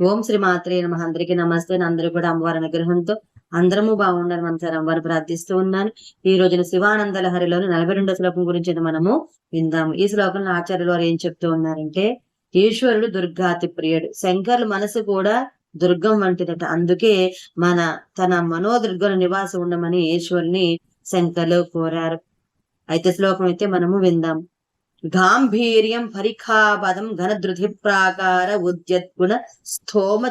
ఓం శ్రీ మాత్రే నమ. అందరికీ నమస్తే. అందరూ కూడా అమ్మవారి అనుగ్రహంతో అందరము బాగుండాలని మనసారి అమ్మవారిని ప్రార్థిస్తూ ఉన్నాను. ఈ రోజున శివానంద లహరిలోని నలభై రెండో శ్లోకం గురించి మనము విందాము. ఈ శ్లోకంలో ఆచార్యులు వారు ఏం చెప్తూ ఉన్నారంటే ఈశ్వరుడు దుర్గాతి ప్రియుడు. శంకర్ల మనసు కూడా దుర్గం వంటిదట. అందుకే మన తన మనోదుర్గల నివాసం ఉండమని ఈశ్వరుని శంకర్లు కోరారు. అయితే శ్లోకం అయితే మనము విందాం గాంభీర్యం పరిఖాపదం ఘనధృతి ప్రాకార ఉద్యద్గుణ స్థోమ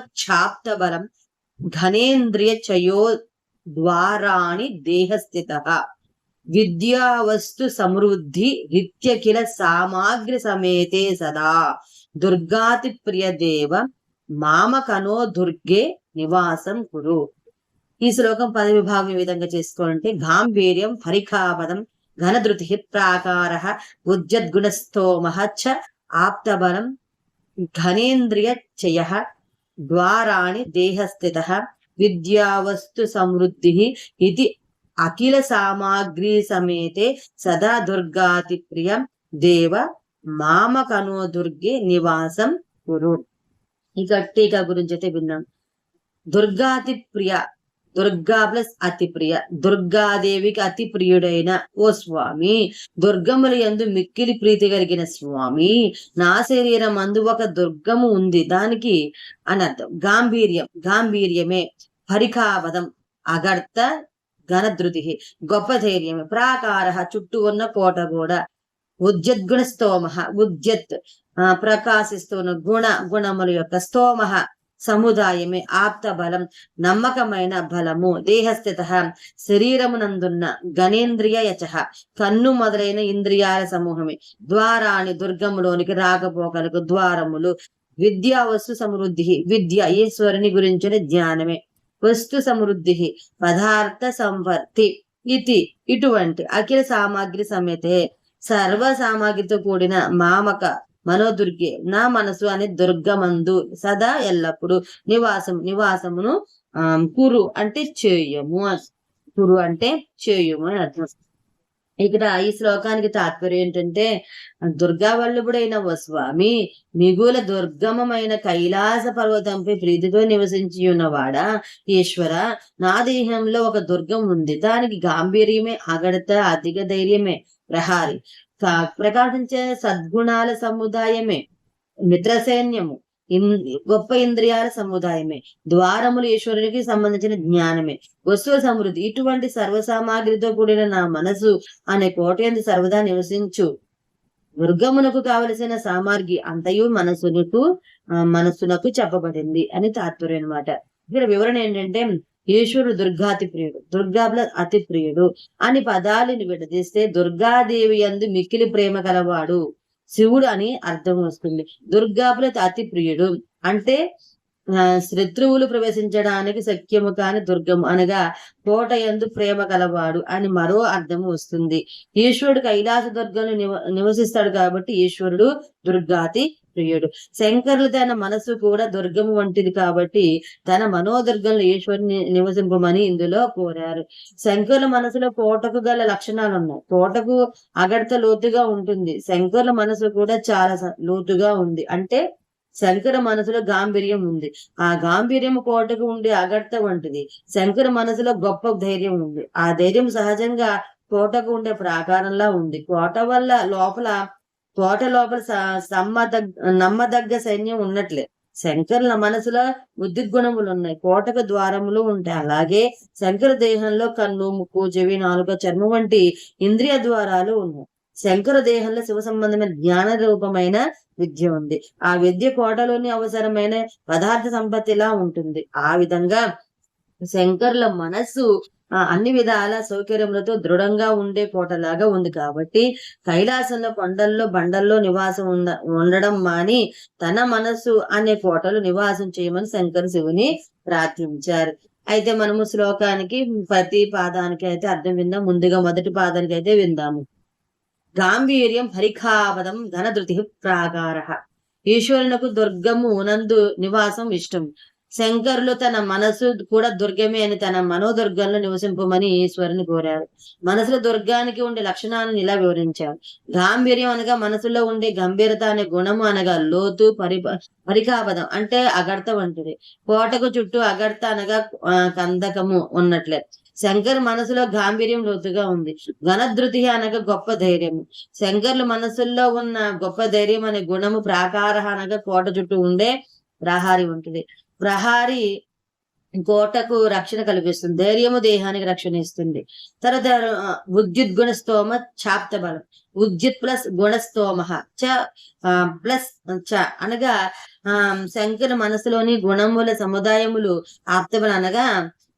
ఘనేంద్రియ చయో ద్వారాణి దేహస్థిత విద్యావస్తు సమృద్ధి నిత్యకిల సామాగ్రి సమేతే సదా దుర్గాతి ప్రియ దేవ మామకనో దుర్గే నివాసం కురు ఈ శ్లోకం పద విభాగం ఈ విధంగా చేసుకోవాలంటే గాంభీర్యం పరిఖాపదం ఘనధృతి ప్రాకార ఉజ్జద్గుణస్థోమ చ ఆప్తబలం ఘనేంద్రియ చయ ద్వారాణి దేహస్థిత విద్యావస్తు సమృద్ధి ఇది అఖిల సామాగ్రి సమేతే సదా దుర్గాతి ప్రియం దేవ మామకనో దుర్గే నివాసం కురు. ఇక టీకా గురించి అయితే విన్నాం. దుర్గాతి ప్రియ దుర్గా ప్లస్ అతి ప్రియ దుర్గాదేవికి అతి ప్రియుడైన ఓ స్వామి. దుర్గముల యందు మిక్కిలి ప్రీతి కలిగిన స్వామి. నా శరీరం అందు ఒక దుర్గము ఉంది. దానికి అనర్థం గాంభీర్యం. గాంభీర్యమే పరికావదం అగర్త ఘనధృతి గొప్ప ధైర్యమే. ప్రాకార చుట్టూ ఉన్న కోట కూడా ఉద్యద్గుణ స్తోమ ఉద్యత్ ఆ, ప్రకాశిస్తున్న గుణ గుణముల యొక్క స్తోమ. సముదాయమే ఆప్త బలం నమ్మకమైన బలము దేహస్థిత శరీరమునందున్న గణేంద్రియ యచ కన్ను మొదలైన ఇంద్రియాల సమూహమే. ద్వారాని దుర్గములోనికి రాకపోకలకు ద్వారములు విద్యా వస్తు సమృద్ధి విద్య ఈశ్వరుని గురించిన జ్ఞానమే. వస్తు సమృద్ధి పదార్థ సంవర్తి ఇది ఇటువంటి అఖిల సామాగ్రి సమేతే సర్వ సామాగ్రితో కూడిన మామక మనోదుర్గే నా మనసు అనే దుర్గమందు సదా ఎల్లప్పుడు నివాసం నివాసమును ఆ కురు అంటే చేయము కురు అంటే చేయము అని అర్థం. ఇక్కడ ఈ శ్లోకానికి తాత్పర్యం ఏంటంటే దుర్గావల్లుడైన ఓ స్వామి మిగుల దుర్గమమైన కైలాస పర్వతంపై ప్రీతితో నివసించి ఉన్నవాడా ఈశ్వర నా దేహంలో ఒక దుర్గం ఉంది. దానికి గాంభీర్యమే అగడత అధిక ధైర్యమే. ప్రహారి ప్రకాశించే సద్గుణాల సముదాయమే. మిత్ర సైన్యము ఇన్- గొప్ప ఇంద్రియాల సముదాయమే. ద్వారములు ఈశ్వరునికి సంబంధించిన జ్ఞానమే. వస్తువు సమృద్ధి ఇటువంటి సర్వ సామాగ్రితో కూడిన నా మనసు అనే కోటయందు సర్వదా నివసించు. దుర్గమునకు కావలసిన సామాగ్రి అంతయు మనసునకు ఆ, మనసునకు చెప్పబడింది అని తాత్పర్యం అనమాట ఇక్కడ వివరణ ఏంటంటే ఈశ్వరుడు దుర్గాతి ప్రియుడు దుర్గాబల అతి ప్రియుడు అని పదాలను విడదీస్తే దుర్గాదేవి అందు మిక్కిలి ప్రేమ కలవాడు శివుడు అని అర్థం వస్తుంది. దుర్గాబల అతి ప్రియుడు అంటే ఆ, శత్రువులు ప్రవేశించడానికి సఖ్యము కాని దుర్గం అనగా కోట యందు ప్రేమ కలవాడు అని మరో అర్థం వస్తుంది. ఈశ్వరుడు కైలాస దుర్గంలో నివ నివసిస్తాడు కాబట్టి ఈశ్వరుడు దుర్గాతి ప్రియుడు. శంకరులు తన మనసు కూడా దుర్గం వంటిది కాబట్టి తన మనోదుర్గంలో ఈశ్వరుని నివసింపమని ఇందులో కోరారు. శంకరుల మనసులో కోటకు గల లక్షణాలు ఉన్నాయి కోటకు అగడత లోతుగా ఉంటుంది. శంకరుల మనసు కూడా చాలా లోతుగా ఉంది. అంటే శంకర మనసులో గాంభీర్యం ఉంది. ఆ గాంభీర్యం కోటకు ఉండే అగడత వంటిది. శంకర మనసులో గొప్ప ధైర్యం ఉంది. ఆ ధైర్యం సహజంగా కోటకు ఉండే ప్రాకారంలా ఉంది. కోట వల్ల లోపల కోట లోపల స- సమ్మదగ్ నమ్మదగ్గ సైన్యం ఉన్నట్లే. శంకరుల మనసులో బుద్ధి గుణములు ఉన్నాయి. కోటకు ద్వారములు ఉంటాయి. అలాగే శంకర దేహంలో కన్ను ముక్కు చెవి నాలుక చర్మం వంటి ఇంద్రియ ద్వారాలు ఉన్నాయి. శంకర దేహంలో శివ సంబంధమైన జ్ఞాన రూపమైన విద్య ఉంది. ఆ విద్య కోటలోని అవసరమైన పదార్థ సంపత్తిలా ఉంటుంది. ఆ విధంగా శంకర్ల మనస్సు అన్ని విధాల సౌకర్యములతో దృఢంగా ఉండే కోటలాగా ఉంది. కాబట్టి కైలాసంలో కొండల్లో బండల్లో నివాసం ఉండ ఉండడం మాని తన మనస్సు అనే కోటలు నివాసం చేయమని శంకర శివుని ప్రార్థించారు. అయితే మనము శ్లోకానికి ప్రతి పాదానికి అయితే అర్థం విందాం ముందుగా మొదటి పాదానికి అయితే విందాము. గాంభీర్యం హరిఖాపదం ఘనధృతి ప్రాకార ఈశ్వరునకు దుర్గము నందు నివాసం ఇష్టం. శంకరులు తన మనసు కూడా దుర్గమే అని తన మనోదుర్గంలో నివసింపమని ఈశ్వరుని కోరారు. మనసులో దుర్గానికి ఉండే లక్షణాలను ఇలా వివరించారు. గాంభీర్యం అనగా మనసులో ఉండే గంభీరత అనే గుణము అనగా లోతు పరి పరికాపదం అంటే అగర్త వంటిది. కోటకు చుట్టూ అగర్త అనగా కందకము ఉన్నట్లే. శంకర్ మనసులో గాంభీర్యం లోతుగా ఉంది. ఘనధృతి అనగా గొప్ప ధైర్యం శంకర్ల మనసుల్లో ఉన్న గొప్ప ధైర్యం అనే గుణము ప్రాకార అనగా కోట చుట్టూ ఉండే ప్రహారి ఉంటుంది ప్రహారి కోటకు రక్షణ కల్పిస్తుంది. ధైర్యము దేహానికి రక్షణ ఇస్తుంది. తర్వాత ఉద్యుత్ గుణస్తోమ చాప్త బలం. ఉద్యుత్ ప్లస్ గుణస్తోమ చ ప్లస్ చ అనగా ఆ శంకర మనసులోని గుణముల సముదాయములు ఆప్తబలం అనగా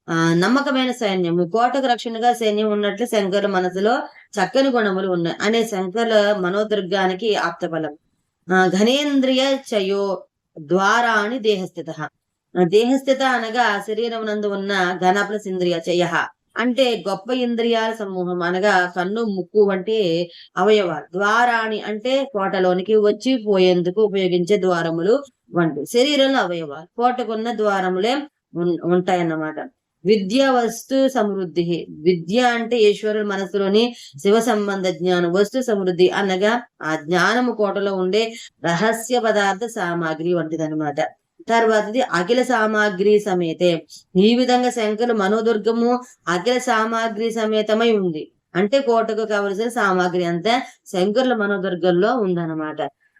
ఆ నమ్మకమైన సైన్యము. కోటకు రక్షణగా సైన్యం ఉన్నట్లు శంకర మనసులో చక్కని గుణములు ఉన్నాయి. అనే శంకర మనోదుర్గానికి ఆప్తబలం ఆ ఘనేంద్రియ చయో ద్వారా అని దేహస్థిత. దేహస్థిత అనగా శరీరం నందు ఉన్న ఘన ప్లస్ ఇంద్రియ చయ అంటే గొప్ప ఇంద్రియాల సమూహం అనగా కన్ను ముక్కు వంటి అవయవాలు. ద్వారాణి అంటే కోటలోనికి వచ్చి పోయేందుకు ఉపయోగించే ద్వారములు వంటి శరీరంలో అవయవాలు. కోటకున్న ద్వారములే ఉంటాయన్నమాట. విద్య వస్తు సమృద్ధి. విద్య అంటే ఈశ్వరుడు మనసులోని శివ సంబంధ జ్ఞానం. వస్తు సమృద్ధి అనగా ఆ జ్ఞానము కోటలో ఉండే రహస్య పదార్థ సామాగ్రి వంటిదన్నమాట. తర్వాతది అఖిల సామాగ్రి సమేతే. ఈ విధంగా శంకరు మనోదుర్గము అఖిల సామాగ్రి సమేతమై ఉంది. అంటే కోటకు కావలసిన సామాగ్రి అంతా శంకరుల మనోదుర్గంలో ఉందన్నమాట.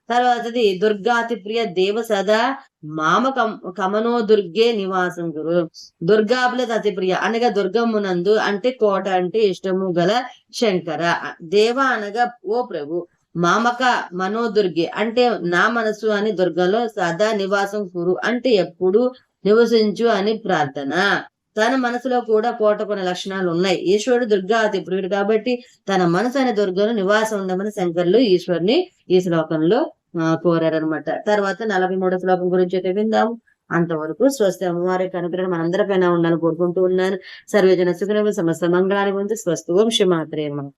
తర్వాతది దుర్గాతి ప్రియ దేవ సదా మామ కం కమనో దుర్గే నివాసం గురు. దుర్గా అతి ప్రియ అనగా దుర్గమ్మునందు అంటే కోట అంటే ఇష్టము గల శంకర. దేవ అనగా ఓ ప్రభు. మామక మనోదుర్గి అంటే నా మనసు అని దుర్గలో సదా నివాసం కురు అంటే ఎప్పుడు నివసించు అని ప్రార్థన. తన మనసులో కూడా కోట కొన్ని లక్షణాలు ఉన్నాయి. ఈశ్వరుడు దుర్గా అతి ప్రియుడు కాబట్టి తన మనసు అనే దుర్గలో నివాసం ఉండమని శంకర్లు ఈశ్వరుని ఈ శ్లోకంలో ఆ, కోరారనమాట తర్వాత నలభై మూడో శ్లోకం గురించి అయితే విందాము. అంతవరకు స్వస్తి అమ్మవారి కనుగ్రహం అనుగ్రహం మనందరిపైన ఉండాలని కోరుకుంటూ ఉన్నాను. సర్వేజన సుఖనము సమస్త మంగళాన్ని పొంది స్వస్తి. ఓం